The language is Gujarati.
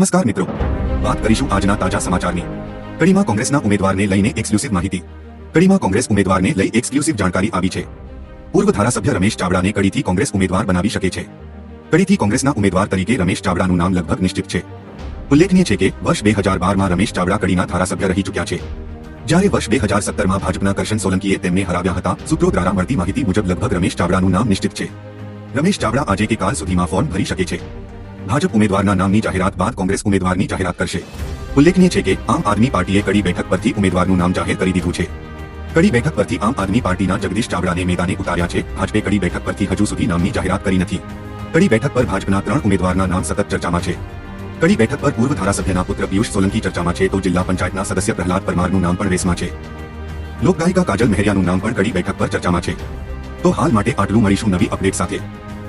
નમસ્કાર મિત્રો. વાત કરીશું આજના તાજા સમાચારની. કડીમાં કોંગ્રેસના ઉમેદવારને લઈને એક્સક્લુસિવ માહિતી. કડીમાં કોંગ્રેસ ઉમેદવારને લઈ એક્સક્લુસિવ જાણકારી આવી છે. પૂર્વ ધારાસભ્ય રમેશ ચાવડાને કડીથી કોંગ્રેસ ઉમેદવાર બનાવી શકે છે. કડીથી કોંગ્રેસના ઉમેદવાર તરીકે રમેશ ચાવડાનું નામ લગભગ નિશ્ચિત છે. ઉલ્લેખનીય છે કે વર્ષ બે હજાર બારમાં રમેશ ચાવડા કડીના ધારાસભ્ય રહી ચૂક્યા છે. જ્યારે વર્ષ બે હજાર સત્તરમાં ભાજપના કરશન સોલંકીએ તેમને હરાવ્યા હતા સૂત્રો દ્વારા મળતી માહિતી મુજબ લગભગ રમેશ ચાવડાનું નામ નિશ્ચિત છે. રમેશ ચાવડા આજે કે કાલ સુધીમાં ફોર્મ ભરી શકે છે. ભાજપ ઉમેદવારના નામની જાહેરાત બાદ કોંગ્રેસ ઉમેદવારની જાહેરાત કરશે. ઉલ્લેખનીય છે કે આમ આદમી પાર્ટીએ કડી બેઠક પરથી ઉમેદવારનું નામ જાહેર કરી દીધું છે. કડી બેઠક પરથી આમ આદમી પાર્ટીના જગદીશ ચાવડાને મેદાને ઉતાર્યા છે. ભાજપે કડી બેઠક પરથી હજુ સુધી નામની જાહેરાત કરી નથી. કડી બેઠક પર ભાજપના ત્રણ ઉમેદવારના નામ સતત ચર્ચામાં છે. કડી બેઠક પર પૂર્વ ધારાસભ્યના પુત્ર પિયુષ સોલંકી ચર્ચામાં છે તો જિલ્લા પંચાયતના સદસ્ય પ્રહલાદ પરમારનું નામ પણ રેસમાં છે. લોકગાયિકા કાજલ મહેરિયાનું નામ પણ કડી બેઠક પર ચર્ચામાં છે. તો હાલ માટે આટલું મળીશું નવી અપડેટ સાથે.